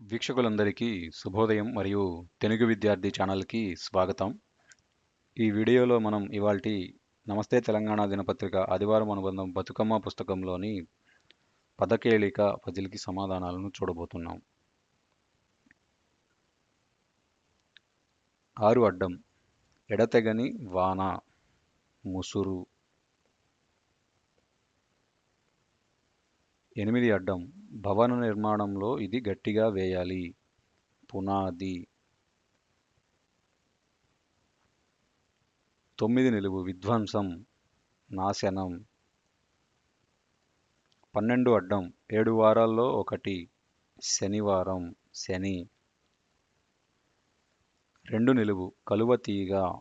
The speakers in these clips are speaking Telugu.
వీక్షకులందరికీ శుభోదయం మరియు తెలుగు విద్యార్థి ఛానల్కి స్వాగతం. ఈ వీడియోలో మనం ఇవాల్టి నమస్తే తెలంగాణ దినపత్రిక ఆదివారం అనుబంధం బతుకమ్మ పుస్తకంలోని పదకేళిక పజిల్కి సమాధానాలను చూడబోతున్నాం. ఆరు అడ్డం ఎడతెగని వాన ముసురు. ఎనిమిది అడ్డం భవన నిర్మాణంలో ఇది గట్టిగా వేయాలి. పునాది. తొమ్మిది నిలువు. విధ్వంసం. నాశనం. పన్నెండు అడ్డం. ఏడు వారాల్లో ఒకటి. శనివారం. శని. రెండు నిలువు. కలువ తీగ.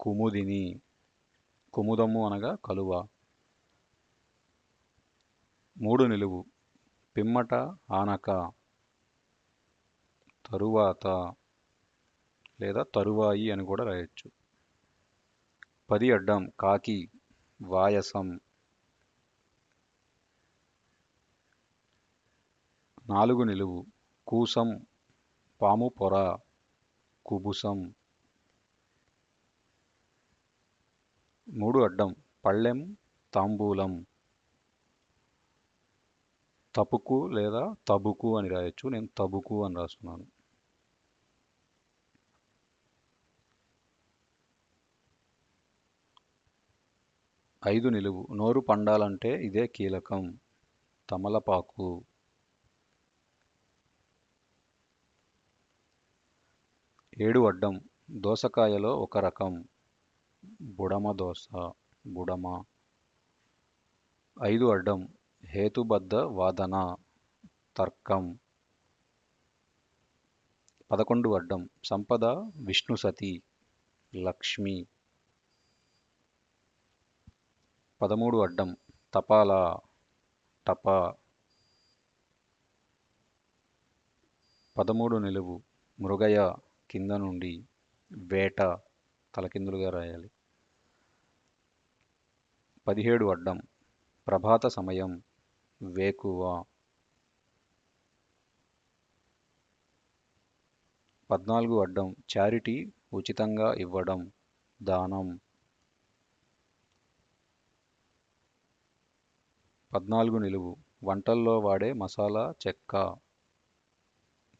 కుముదిని. కుముదము అనగా కలువ. మూడు నిలువు. పిమ్మట ఆనక తరువాత లేదా తరువాయి అని కూడా రాయొచ్చు. పది అడ్డం కాకి వాయసం. నాలుగు నిలువు కూసం పాము పొర కుబుసం. మూడు అడ్డం పళ్ళెం తాంబూలం. తపుకు లేదా తబుకు అని రాయొచ్చు. నేను తబుకు అని రాస్తున్నాను. ఐదు నిలువు. నోరు పండాలంటే ఇదే కీలకం. తమలపాకు. ఏడు అడ్డం. దోసకాయలో ఒక రకం. బుడమ దోస బుడమ. ఐదు అడ్డం. హేతుబద్ధ వాదన తర్కం. పదకొండు అడ్డం. సంపద విష్ణు సతి లక్ష్మి. పదమూడు అడ్డం. తపాల టప. పదమూడు నిలువు. మృగయ కింద నుండి వేట. తలకిందులుగా రాయాలి. పదిహేడు అడ్డం. ప్రభాత సమయం వేకువ. పద్నాలుగు అడ్డం చారిటీ ఉచితంగా ఇవ్వడం దానం. పద్నాలుగు నిలువు వంటల్లో వాడే మసాలా చెక్క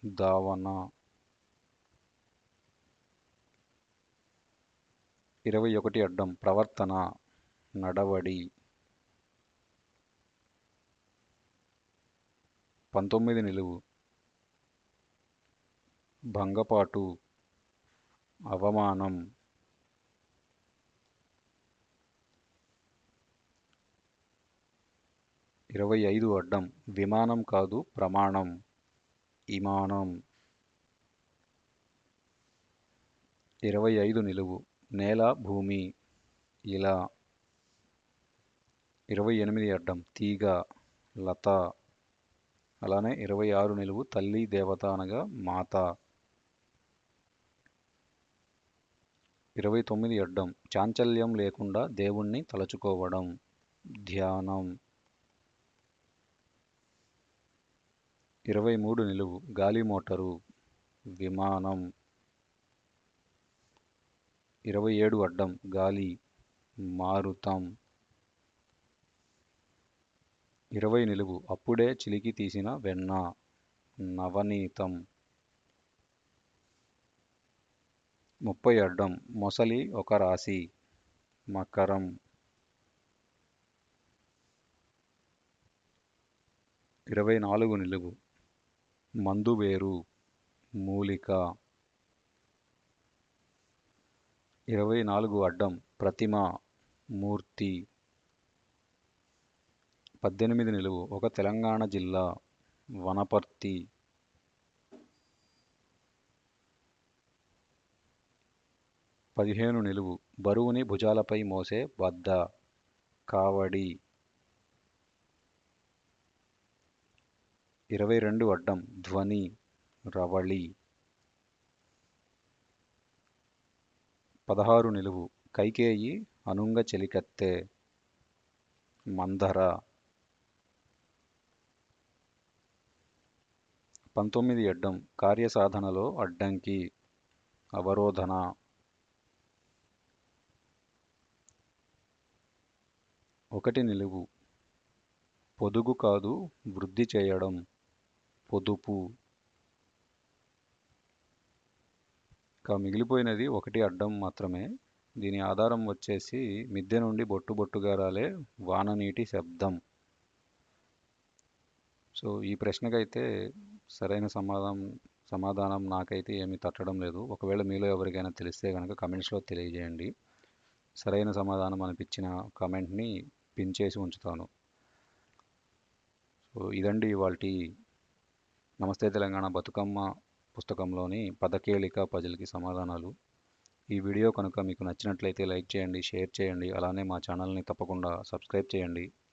దావన ఇరవై ఒకటి అడ్డం ప్రవర్తన నడవడి. పంతొమ్మిది నిలువు. భంగపాటు అవమానం. ఇరవై ఐదు అడ్డం. విమానం కాదు ప్రమాణం. ఇమానం ఇరవై ఐదు నిలువు. నేల భూమి. ఇలా. ఇరవై ఎనిమిది అడ్డం. తీగ లత. అలానే ఇరవై ఆరు నిలువు తల్లి దేవత అనగా మాత. ఇరవై తొమ్మిది అడ్డం చాంచల్యం లేకుండా దేవుణ్ణి తలచుకోవడం. ధ్యానం. ఇరవై మూడు నిలువు గాలి మోటారు. విమానం. ఇరవై ఏడు అడ్డం గాలి. మారుతం. ఇరవై నిలువు. అప్పుడే చిలికి తీసిన వెన్న. నవనీతం. ముప్పై అడ్డం. మొసలి ఒక రాశి. మకరం. ఇరవై నాలుగు నిలువు. మందువేరు మూలిక. ఇరవై నాలుగు అడ్డం. ప్రతిమ. మూర్తి. పద్దెనిమిది నిలువు ఒక తెలంగాణ జిల్లా వనపర్తి. పదిహేను నిలువు బరువుని భుజాలపై మోసే బద్ద కావడి. ఇరవై రెండు అడ్డం ధ్వని రవళి. పదహారు నిలువు కైకేయి అనుంగ చెలికత్తె. మందర పంతొమ్మిది అడ్డం కార్యసాధనలో అడ్డంకి అవరోధన. ఒకటి నిలువు. పొదుగు కాదు వృద్ధి చేయడం. పొదుపు. ఇంకా మిగిలిపోయినది ఒకటి అడ్డం మాత్రమే. దీని ఆధారం వచ్చేసి మిద్దె నుండి బొట్టు బొట్టుగా రాలే వాననీటి శబ్దం. సో ఈ ప్రశ్నకైతే సరైన సమాధానం సమాధానం నాకైతే ఏమీ తట్టడం లేదు. ఒకవేళ మీలో ఎవరికైనా తెలిస్తే కనుక కమెంట్స్లో తెలియజేయండి. సరైన సమాధానం అనిపించిన కమెంట్ని పిన్ చేసి ఉంచుతాను. సో ఇదండి ఇవాళ నమస్తే తెలంగాణ బతుకమ్మ పుస్తకంలోని పదకేళిక పజిల్కి సమాధానాలు. ఈ వీడియో కనుక మీకు నచ్చినట్లయితే లైక్ చేయండి షేర్ చేయండి అలానే మా ఛానల్ని తప్పకుండా సబ్స్క్రైబ్ చేయండి.